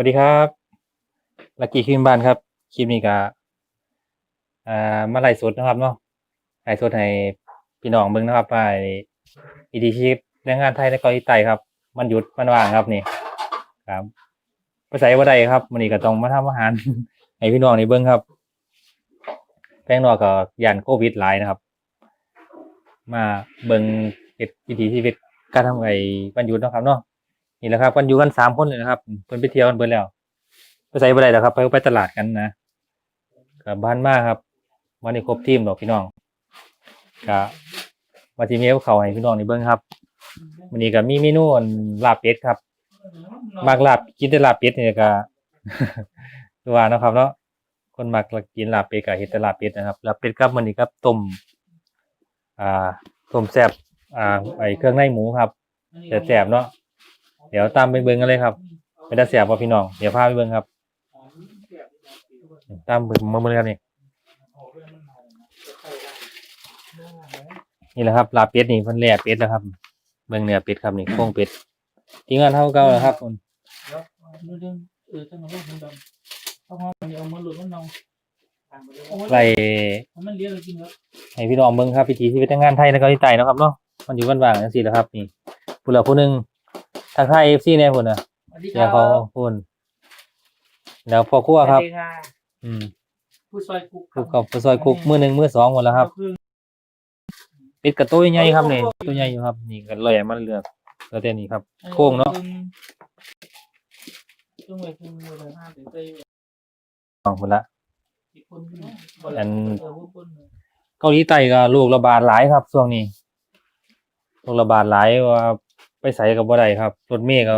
วัสดีครับลักกี้ขึ้นบ้านครับคลิปนี้ก็อ่ามาไล่สดนะครับเนาะไล่สดให้พี่น้องเบิ่งนะครับว่าอีดีชีพแรงงานไทยในเกาหลีใต้ครับ มันหยุดมันว่างครับนี่ครับไปใส่บ่ได้ครับมื้อนี้ก็ต้องมาทำอาหารให้พี่น้องได้เบิ่งครับแป้งนอกก็ย่านโควิดหลายนะครับ มาเบิ่งเฮ็ดวิถีชีวิตการทำไงวันหยุดเนะครับเนาะ นี่แหละครับกันอยู่กันสามคนเลยนะครับเพิ่นไปเที่ยวกันเบิดแล้วไปใส่บ่ได้แล้วครับ ไปไปตลาดกันนะกับบ้านมากครับวันนี้ครบทีมดอกพี่น้องก็ว่าสิมีกับเขาให้พี่น้องนี่เบิ่งครับวันนี้ก็มีเมนูอันลาบเป็ดครับมักลาบกินแต่ลาบเป็ดนี่ก็คือว่านะครับเนาะคนมักกินลาบเป็ดก็เฮ็ดแต่ลาบเป็ดนะครับลาบเป็ดครับมื้อนี้ครับต้มอ่าต้มแซ่บอ่าไอเครื่องในหมูครับแซ่บๆเนาะ เดี๋ยวตามไปเบิ่งกันเลยครับเป็นตาเสียบพี่น้องเดี๋ยวพาไปเบิ่งครับ ตามเบิ่งมาเบิ่งกันนี่นี่แหละครับลาเป็ดนี่เพิ่นแล่เป็ดแล้วครับ เบิ่งเนื้อเป็ดครับนี่โครงเป็ดทีมงานเท่าเก่าแล้วครับคุณมือดึงเออจังหวะลูกมันไรให้พี่น้องเบิ่งครับพิธีชีวิตแรงานไทยในเกาหลีใต้นะครับเนาะมันอยู่ว่างๆจังซี่แหละครับ นี่ผู้เหลือผู้หนึ่ง ทางไทย FC แน่พุ่นน่ะสวัสดีคเดี๋รัยวเขาพุ่นแล้วพ่อครัวครับอืมผู้ซอยกุ๊กคุกกับผู้ซอยคุกมือหนึ่งมือสองหมดแล้วครับเป็ดกับตัวใหญ่ครับนี่ตัวใหญ่อยู่ครับ นี่ก็เลยมันเลือกแล้วแต่นี้ครับ โค้งเนาะ ช่วงเวลาเวลาห้าถึงไปสองคนละ อีกคนอันเกาหลีใต้ก็โรคระบาดหลายครับช่วงนี้โรคระบาดหลายว่า ไปใส่กับบ่ได้ครับ รถเมล์ก็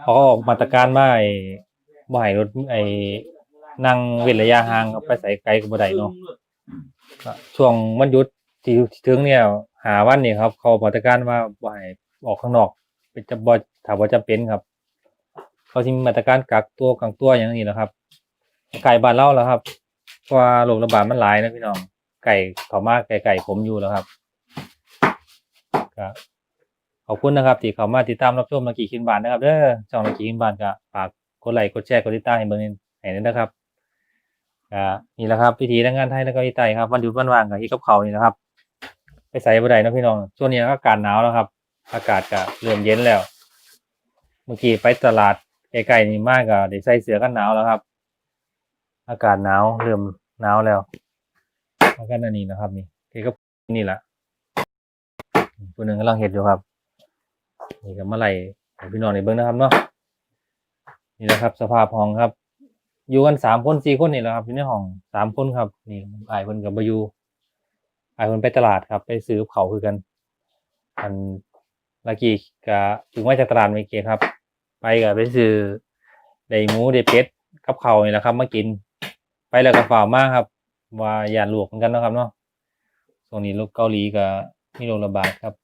เขาก็ออกมาตรการมาไอ้บ่ให้รถไอ้นั่งเว้นระยะห่างครับไปใส่ไกลกับบ่ได้เนาะก็ช่วงวันหยุดที่ที่ถึงเนี่ยหาวันนี่ครับ เขามาตรการว่าบ่ให้ออกข้างนอกเป็นจะบ่ถ้าบ่จำเป็นครับ เขาสิมีมาตรการกักตัวกักตัวอย่างนี้แหละครับไก่บ้านเราแล้วครับเพราะว่าโรคระบาดมันหลายนะพี่น้องไก่เขามากไก่ไก่ผมอยู่แล้วครับก็ ขอบคุณนะครับที่เข้ามาติดตามรับชมนักกีขินบานนะครับเด้อช่องนักกีขินบานก็ฝากกดไลค์กดแชร์กดติดตามให้เบิ่งให้ด้วยนะครับก็นี่แหละครับพิธีแรงงานไทยและเก็อีไตครับวันหยุดวันว่างกับที่กับเขานี่นะครับ ไปใส่บ่ได้นะพี่น้องช่วงนี้อากาศหนาวแล้วครับ อากาศก็เริ่มเย็นแล้ว เมื่อกี้ไปตลาดไกลๆนี่มากก็ได้ใส่เสื้อกันหนาวแล้วครับ อากาศหนาวเริ่มหนาวแล้วแล้วก็อันนี้นะครับ นี่เกี่ยวกับนี่แหละตัวหนึ่งกำลังเห็ดอยู่ครับ นี่ก็มาไล่ให้พี่น้องในเบิ้งนะครับเนาะนี่แหละครับ สภาพห้องครับ อยู่กันสามคนสี่คนนี่แหละครับอยู่ในห้องสามคนครับ นี่ไอายคนกับบอยูไอายคนไปตลาดครับ ไปซื้อกับเขาคือกัน อันลากี้ก็ถึงว่าจากตลาดเมื่อกี้ครับ ไปก็ไปซื้อได้หมูได้เป็ดกับเขานี่แหละครับ มากิน ไปแล้วก็ฝ่ามากครับ ว่าอย่าหลวกเหมือนกันนะครับเนาะช่งนี้โรคเกาหลีก็มีโรคระบาดครับ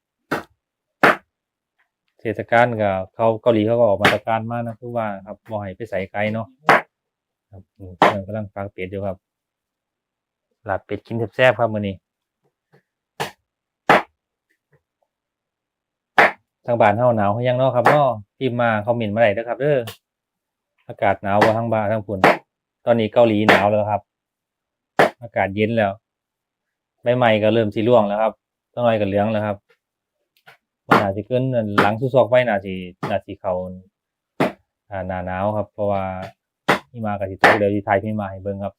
ศกาลก็เขาเกาหลีเขาก็ออกมาตรการมากนะคือว่าครับบ่ให้ไปใส่ไกลเนาะครับเพิ่นกำลังฟังเป็ดอยู่ครับ หลาบเป็ดกินแซ่บๆครับมื้อนี้ทางบ้านเฮาหนาวเฮายังเนาะครับเนาะพิมพ์มาคอมเมนต์มาได้เด้อครับเด้ออากาศหนาวบ่าทางบ้านทางพุ่นตอนนี้เกาหลีหนาวแล้วครับ อากาศเย็นแล้วใบไม้ก็เริ่มสีร่วงแล้วครับต้นไม้ก็เหลืองแล้วครับ ว่าน่าจะเกินหลังสุดซอกไปน่าสิน่าสิเขาอ่าหนาหนาวครับ เพราะว่าที่มากับสิตกเดี๋ยวที่ไทยพี่มาให้เบิ่งครับ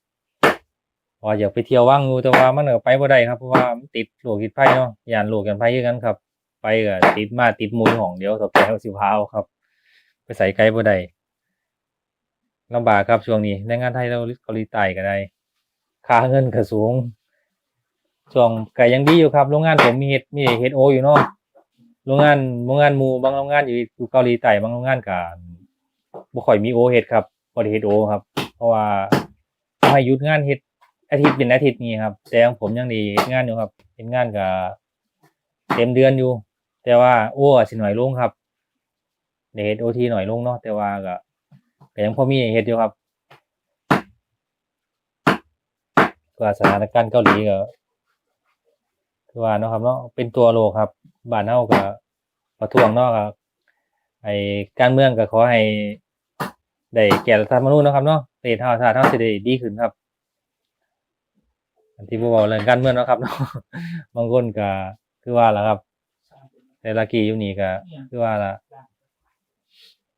เพราะว่าอยากไปเที่ยวว่างอยู่แต่ว่ามันก็ไปบ่ได้ครับเพราะว่ามันติดโรคติดภัยเนาะยานโรคกันภัยคือกันครับ ไปก็ติดมาติดหมูลของเดียวต่อไปเอาสิพาเอาครับ ไปใส่ไกลบ่ได้ลำบากครับช่วงนี้แรงงานไทยเราเกาหลีใต้ก็ได้ค่าเงินก็สูงช่วงก็ยังดีอยู่ครับโรงงานผมมีเฮ็ดมีเฮ็ดโออยู่เนาะ โรงงานโรงงานหมูบางโรงงานอยู่อยู่เกาหลีใต้บางโรงงานก็บ่ค่อยมีโอเฮ็ดครับบ่ได้เฮ็ดโอครับ เพราะว่าเขาให้หยุดงานเฮ็ดอาทิตย์เป็นอาทิตย์นี้ครับ แต่ของผมยังด้เฮ็ดงานอยู่ครับเฮ็ดงานก็เต็มเดือนอยู่ แต่ว่าโอ้สิหน้อยลงครับได้เฮ็ดโอทีหน้อยลงเนาะแต่ว่าก็ก็ยังพอมีเฮ็ดอยู่ครับก็สถานการณ์เกาหลีก็ คือว่าเนาะครับเนาะเป็นตัวโลกครับบ้านเฮาก็ประท้วงเนาะครับไอ้การเมืองก็ขอให้ได้แก่รัฐธรรมนูญนะครับเนาะประเทศเฮาชาติเฮาสิได้ดีขึ้นครับ อันที่บ่เว้าเรื่องการเมืองเนาะครับเนาะบางคนก็คือว่าล่ะครับ แต่ละกี้อยู่นี่ก็คือว่าล่ะ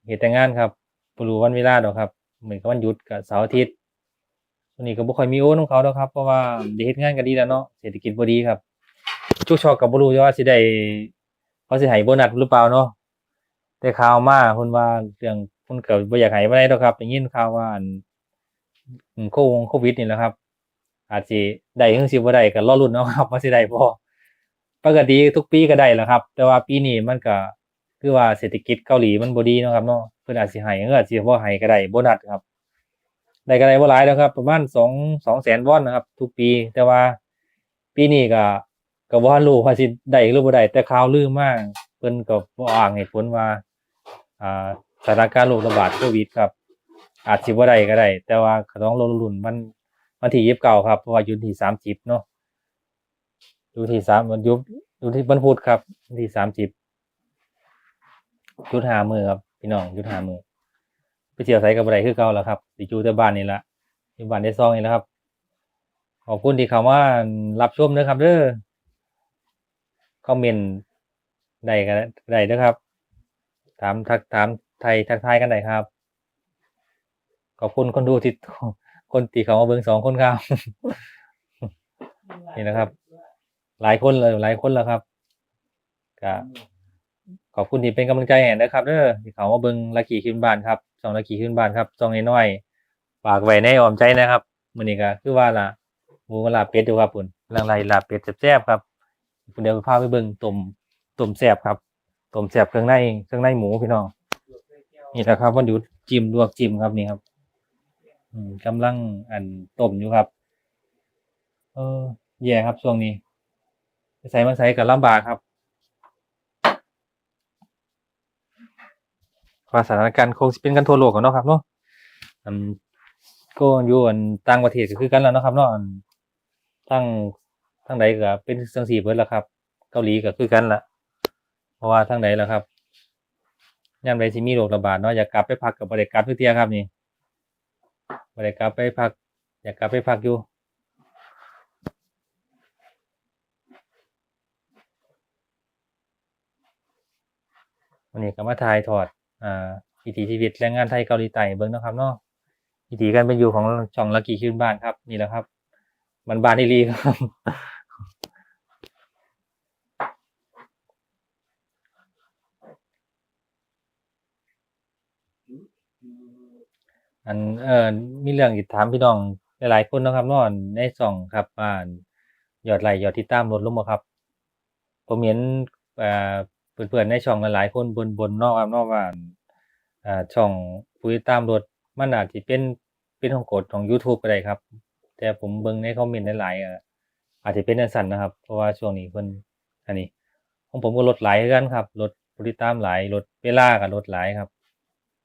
เฮ็ดแต่งานครับบ่รู้วันเวลาดอกครับเหมือนกับวันหยุดกับเสาร์อาทิตย์วันนี้ก็บ่ค่อยมีโอนของเขาดอกครับ เพราะว่าได้เฮ็ดงานก็ดีแล้วเนาะเศรษฐกิจบ่ดีครับ จุกชอกก็บ่รู้ว่าสิได้เขาสิให้โบนัสหรือเปล่าเนาะแต่ข่าวมาเพิ่นว่าเรื่องเพิ่นก็บ่อยากให้ปานใดดอกครับได้ยินข่าวว่าโควงโควิดนี่แหละครับ อาจสิได้ถึงสิบ่ได้ก็รอลุ้นเอาะครับว่าสิได้บ่ปกติทุกปีก็ได้แหละครับ แต่ว่าปีนี้มันก็คือว่าเศรษฐกิจเกาหลีมันบ่ดีเนาะครับเนาะเพิ่นอาจสิให้เพิ่นอาจสิบ่ให้ก็ได้โบนัสครับได้ก็ได้บ่หลายแล้วครับ ประมาณ2 2แสนวอนนะครับ ทุกปี แต่ว่าปีนี้ก็ ก็บ่ทันรู้ว่าสิได้หรือบ่ได้แต่ข่าวลือมากเพิ่นก็บ่อ้างเหตุผลว่าอ่าสถานการณ์โรคระบาดโควิดครับ อาจสิบ่ได้ก็ได้ แต่ว่าก็ต้องรอลุ้นวันวันที่29ครับเพราะว่าอยู่ที่30เนาะอยู่ที่3วันยุดอยู่ที่วันพุธครับที่30หยุดหามือครับพี่น้องหยุดหามือไปเที่ยวไสกับบ่ได้คือเก่าแล้วครับสิอยู่แต่บ้านนี่ละอยู่บ้านได้ซองนี่แหละครับขอบคุณที่เข้ามารับชมนะครับเด้อ คอมเมนต์ได้ก็ได้ด้อครับ ถามทักถามไทยทักทายกันได้ครับ ขอบคุณคนดูที่คนที่เขามาเบิ่งสองคนครับนี่นะครับ หลายคนเลยหลายคนแล้วครับก็ขอบคุณที่เป็นกำลังใจให้นะครับเด้อที่เขามาเบิ่งลักกี้ขึ้นบ้านครับสองลักกี้ขึ้นบ้านครับสองน้อยฝากไว้ในอ้อมใจนะครับมื้อนี้ก็คือว่าล่ะหมูกับลาเป็ดอยู่ครับพุ่นกำลังไล่ลาเป็ดแซ่บๆครับ เดี๋ยวพาไปเบิ่งต้มต้มแซ่บครับต้มแซ่บเครื่องในเครื่องในหมูพี่น้องนี่แหละครับวันหยุดจิ้มลวกจิ้มครับนี่ครับ อืมกำลังอันต้มอยู่ครับ เออ แย่ครับช่วงนี้ใส่มาใส่กับลำบากครับว่าสถานการณ์คงสิเป็นกันทั่วโลกกันเนาะครับเนาะอันก็อยู่อันต่างประเทศก็คือกันแล้วเนาะครับเนาะอันทั้ง ทั้งใดก็เป็นจังซี่เบิดแล้วครับ เกาหลีก็คือกันละเพราะว่าทั้งใดล้วครับยามใดสิมีโรคระบาดเนาะอยากกลับไปพักกับบ่ได้กลับทุกเที่ยครับนี่บ่ได้กลับไปพัก อยากกลับไปพักอยู่วันนี้ก็มาถ่ายทอดอ่าวิถีชีวิตแรงงานไทยเกาหลีใต้เบิ่งนะครับเนาะวิถีการเป็นอยู่ของช่องลักกี้ขึ้นบ้านครับ นี่แหละครับ มันบ้านอีหลีครับ อันเออมีเรื่องอีกถามพี่น้องหลายๆคนนะครับนาะในช่องครับว่ายอดไลค์ยอดติดตามลดลงบ่ครับ ผมเห็นเอ่อเพื่อนๆในช่องหลายๆคนบนๆเนาะครับนาะว่าอ่าช่องผู้ติดตามลดมันอาจสิเป็นเป็นของกฎของ YouTube ก็ได้ครับ แต่ผมเบิ่งในคอมเมนต์หลายๆอะอาจจะเป็นจังซั่นนะครับ เพราะว่าช่วงนี้เพิ่นอันนี้ของผมก็ลดหลายคือกันครับลดผู้ติดตามหลายลดเวลาก็ลดหลายครับ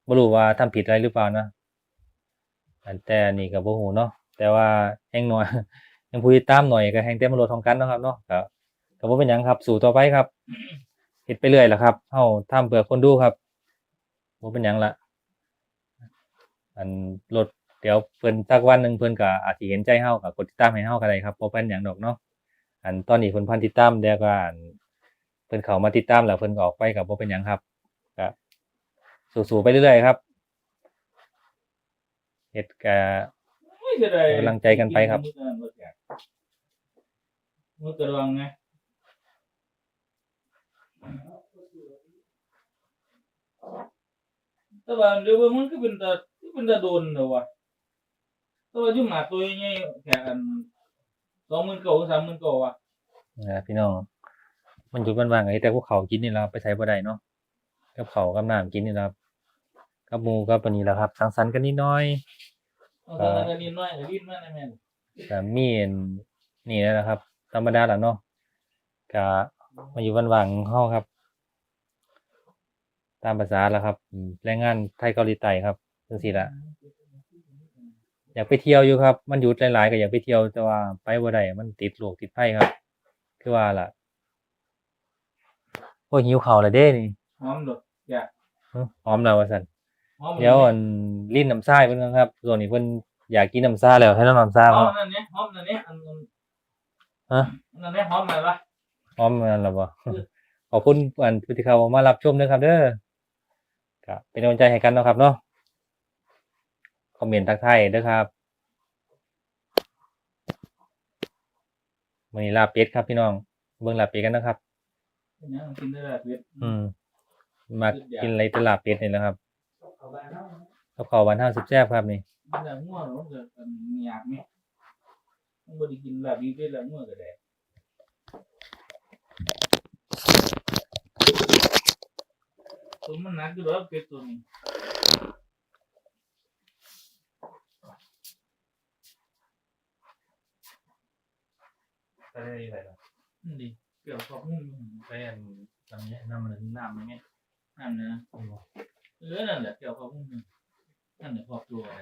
บ่รู้ว่าทำผิดอะไรหรือเปล่านะ อันแต่นนี้ก็บ่ฮู้เนาะแต่ว่าแฮ่งน้อยแฮ่งผู้ติดตามหน่อยก็แฮ่งแต่มาลดของกันเนาะครับเนาะก็ก็บ่เป็นหยังครับ สู้ต่อไปครับเฮ็ดไปเรื่อยแหละครับเฮาทำเพื่อคนดูครับบ่เป็นหยังละอันลดเดี๋ยวเพิ่นสักวันหนึงเพิ่นก็อาจสิเห็นใจเฮาก็กดติดตามให้เฮาก็ได้ครับบ่เป็นหยังดอกเนาะอันตอนนี้เพิ่นพันติดตามแล้วก็อันเพิ่นเข้ามาติดตามแล้วเพิ่นก็ออกไปก็บ่เป็นหยังครับก็สู้ๆไปเรื่อยๆครับ เฮ็ดก็กำลังใจกันไปครับมือกระวังไงแต่ว่าเดี๋ยวมันก็เป็นตาก็เป็นตาโดนเด้อวะแต่ว่าอยู่หมาตัวใหญ่ๆแค่อันสองหมื่นเก้าสามหมื่นเก้าว่ะนะพี่น้อง มันหยุดมันว่างไงแต่พวกเขากินนี่แหละครับไปใช้บ่ได้เนาะกับเขาวกับน้ำกินนี่แหละครับกับหมูกับปานนี้แหละครับ สังสรรค์กันนิดหน้อย เอาแต่นั้นก็นิดหน่อยก็ลิ้นมาได้แม่นก็มีอันนี่แหละครับ ธรรมดาแหละเนาะก็มาอยู่วันว่างของเฮาครับ ตามภาษาแหละครับอืมแรงงานไทยเกาหลีใต้ครับจังซี่ล่ะ อยากไปเที่ยวอยู่ครับ มันหยุดหลายๆก็อยากไปเที่ยวแต่ว่าไปบ่ได้มันติดโรคติดภัยครับ คือว่าล่ะโอ้ยหิวข้าวแล้วเด้นี่หอมดอกอย่าหึหอมแล้วว่าซั่นหอม เดี๋ยวอันลิ้นน้ำซ่ายเพิ่นก่อนครับส่วนนี้เพิ่นอยากกินน้ำซ่าแล้วให้น้ำน้ำซ่าหอเนาะมนั่นเนี่ยหอมนั่นเนี่ยอันนั้นฮะนั่นเนี่ยหอมอะไรวะพร้อมกันแล้วบ่ขอบคุณอันผู้ที่เข้ามารับชมด้วยครับ เด้อครับเป็นกำลังใจให้กันเนาะครับเนาะคอมเมนต์ทักทายเด้อครับมื้อนี้ลาบเป็ดครับพี่น้อง เบิ่งลาบเป็ดกันนะครับเป็นยังกินได้แบบเผ็ดอืมมากินอะไรแตลาบเป็ดนี่แหละครับ เข้าไปเนาะกับข้าวหวานห้าสิบแซ่บครับนี่มันจะง่วงมันจะมันหยาบไหมมันบ่ได้กินแบบนี้ได้แล้วง่วงก็ได้ตัวมันหนักอยู่แล้วเป็ดตัวนี้ก็ได้อะไรล่ะนี่ดิเปรี้ยวขอบมุ่งไปอันตอนนี้น้ำมันน้ำมันไงนั่นนะ เออนั่นแหละเปรี้ยวขอบมุ่งนั่นแหละขอบตัวอะไร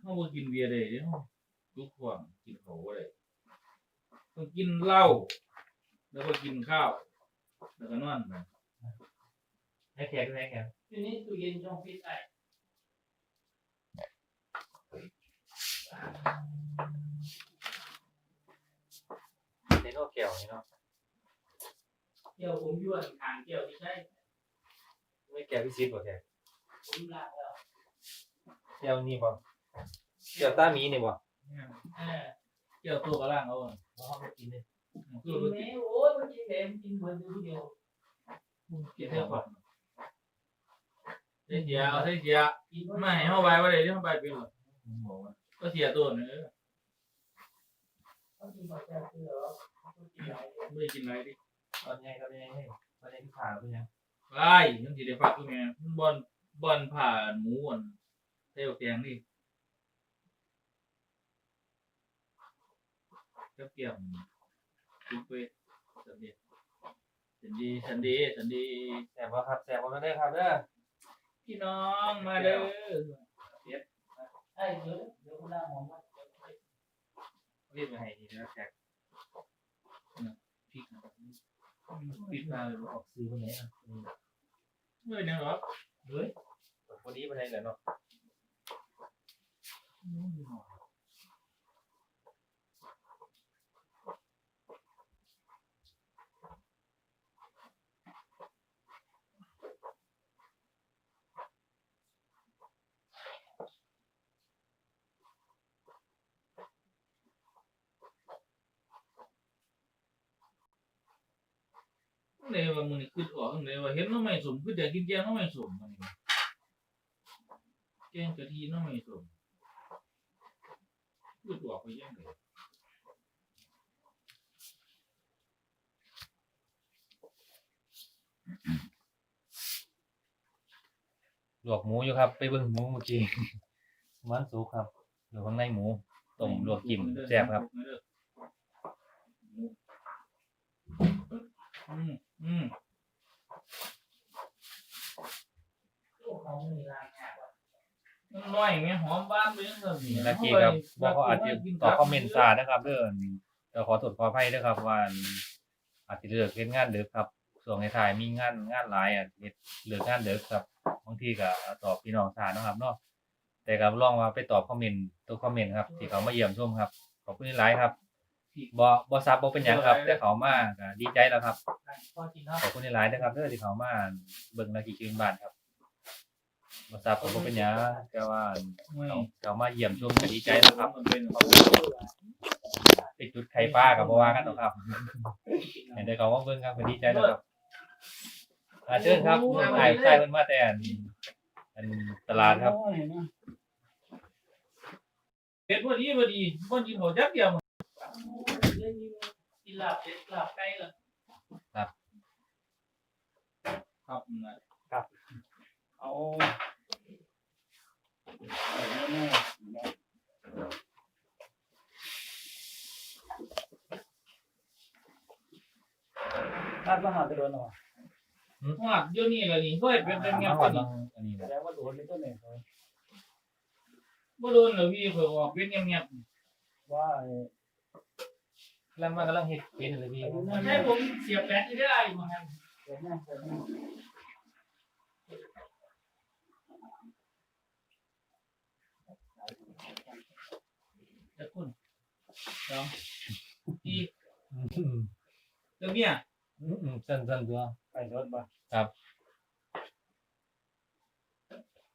เขาบ่กินเบียร์ได้เด้อทุกคนกินเขาอะไรต้องกินเหล้าแล้วก็กินข้าว แล้วก็นอนไปให้แขกให้แขกทีนี้ตู้เย็นช่องฟิตได้ในโลกเกี่ยวนี่เนาะ เกี่ยวผมยั่วทางเกี่ยวที่ใช่ไม่แก่พี่ซิดบ่แขกผมลากแล้วเกี่ยวนี่บ่เกี่ยวต้ามีนี่บ่เออเกี่ยวตัวกับล่างเอาอะเขาเอาไปกินเลยกินไหมโอ้ยมันกินแหมกินเหมือนเดียวกินเท่าก่อนเสียเอาเสียไม่ให้เข้าไปว่าเลยที่เข้าไปเป็นหรอก็เสียตัวเนื้อไม่ได้กินอะไรดิ ตอนนี้ก็ได้ให้ตอนนี้ที่ผ่าเป็นยังไล่ยังสิได้ฟักตัวแม่บอลบอลผ่านหมูอ่อนเที่ยวแกงนี่ก็เกี่ยมจุ๊บไปสันดีสันดีสันดีสันดีแซ่บบ่ครับแซ่บบ่ได้ครับเด้อพี่น้องมาเด้อไอ้เดี๋ยวเดี๋ยวคุณน้าหอมว่ารียบไปให้ทีนะแขกพริกนะพริ ปิดมาเลยออกซื้อวันไหนอะเมื่อเนี่ยหรอเฮ้ยวันนี้วันไหนเหรอเนาะ เลยว่ามึงขึ้นออกเลยว่าเห็นน้องไม่สมคือเด็กกินแกงน้องไม่สมมันนี่แกงกะทิน้องไม่สมขึ้นออกไปยังเลยลวกหมูอยู่ครับ ไปเบิ่งหมูเมื่อกี้ มันสุกครับอยู่ข้างในหมูต้มลวกจิ้มแซ่บครับ อืม อืมมันน้อยไงหอมบ้านไปยังไงนาทีครับบอกเขาอาจจะตอบคอมเมนต์ซานะครับเด้อเดี๋ยวขอตรวจขออภัยด้วยครับว่าอาจจะเลือกเฮ็ดงานเดึกครับ ส่วนในถ่ายมีงานงานหลายอะเฮ็ดเลือกงานเดึกครับบางทีก็ตอบพี่น้องซาเนาะครับเนาะแต่ก็ลองว่าไปตอบคอมเมนต์ตัวคอมเมนต์ครับที่เขามาเยี่ยมชมครับขอบคุณหลายครับ บ่บ่ซับบ่เป็นหยังครับแต่เขามาก็ดีใจแล้วครับพอกินเนาะขอบคุณหลายๆนะครับเด้อที่เขามาเบิ่งนาทีคืนบ้านครับบ่ซับก็บ่เป็นหยังแต่ว่าไม่เขาเขามาเยี่ยมชมก็ดีใจแล้วครับมันเป็นไปจุดไข่ปลากับบัวากันหรอกครับเห็นได้เขาว่าเบิ่งครับก็ดีใจแล้วครับอาเชิญครับไอ้ใช่เพิ่นมาแต่อันอันตลาดครับ เผ็ดพอดีพอดีบ่กินหัวจักเดียวกิน ลาบเป็ดลาบไก่ละครับนะเอาคาดว่าหาจะโดนหรอฮอดเดี๋ยวนี้ล่ะนี่เฮ้ยเป็นเป็นไงมาพก่ออนดีอันนี้แสดงว่าโดนในต้นเนี่ยบ่โดนแล้วพี่ข่อยออกเป็นเงียบว่า แล้วมันกำลังเห็ดเป็นอะไรพี่ให้ผมเสียแป๊ดได้ไรมาครับตะคุณสองอีเจ้าเมียสั้นๆตัวไปรถบ่ครับ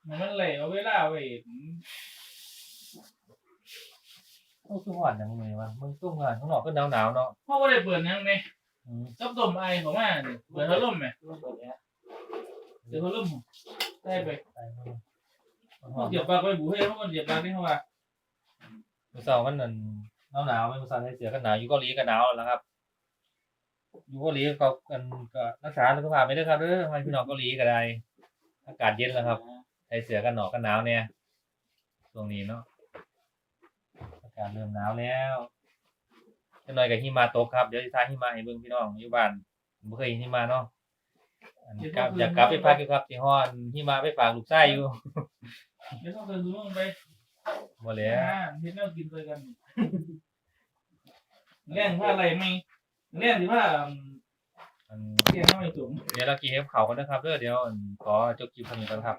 มันเลยเอาเวลาเว้ย โอ้คือหวานยังไงวะมึงตุ้มงานข้างนอกก็หนาวหนาวๆเนาะเพราะว่าได้เปิดยังไงอืมกับต้มไอของมาเนี่ยเปิดพัดลมไหมรถตัวเนี้ยเดี๋ยวพัดลมได้ไปไปมาเขาเดี๋ยวปากไปบูให้เขาเดี๋ยวปากนี่เขาว่าเมื่อเช้ามันนั่นหนาวหนาวๆไม่เมื่อเช้าใส่เสื้อกันหนาวอยู่เกาหลีก็หนาวแล้วครับอยู่เกาหลีก็กันก็รักษาสุขภาพไม่ได้อครับเด้อให้พี่น้องเกาหลีก็ได้ อากาศเย็นแล้วครับใส่เสื้อกันหนาวกันหนาวเนี่ยช่วงนี้เนาะอากาศเริ่มหนาวแล้วจะหน่อยกับหิมะตกครับ เดี๋ยวจะทายหิมะให้เบิ่งพี่น้องอยู่บ้านผมบ่เคยเห็นหิมะเนาะอันนี้กลับอยากกลับไปพักอยู่ครับที่ห้อนหิมะไปฝากลูกชายอยู่เดี๋ยวต้องเดินดูลงไปบ่แล้วเห็นเรากินไปกันแรงว่าอะไรไหมแรงที่ว่าอันเสียงไม่สูงเดี๋ยวเรากินให้เขากันนะครับเด้อเดี๋ยวอันขอจบคลิปเท่านี้ก่อนครับ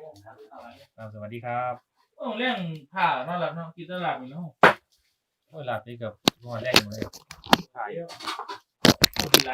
ครับสวัสดีครับ โอ้แรงผ่าน่ารักเนาะกินตลาดอยู่เนาะ โอ้ยหลับนี่กับงอนแรกอยู่เลยขายเป็นไร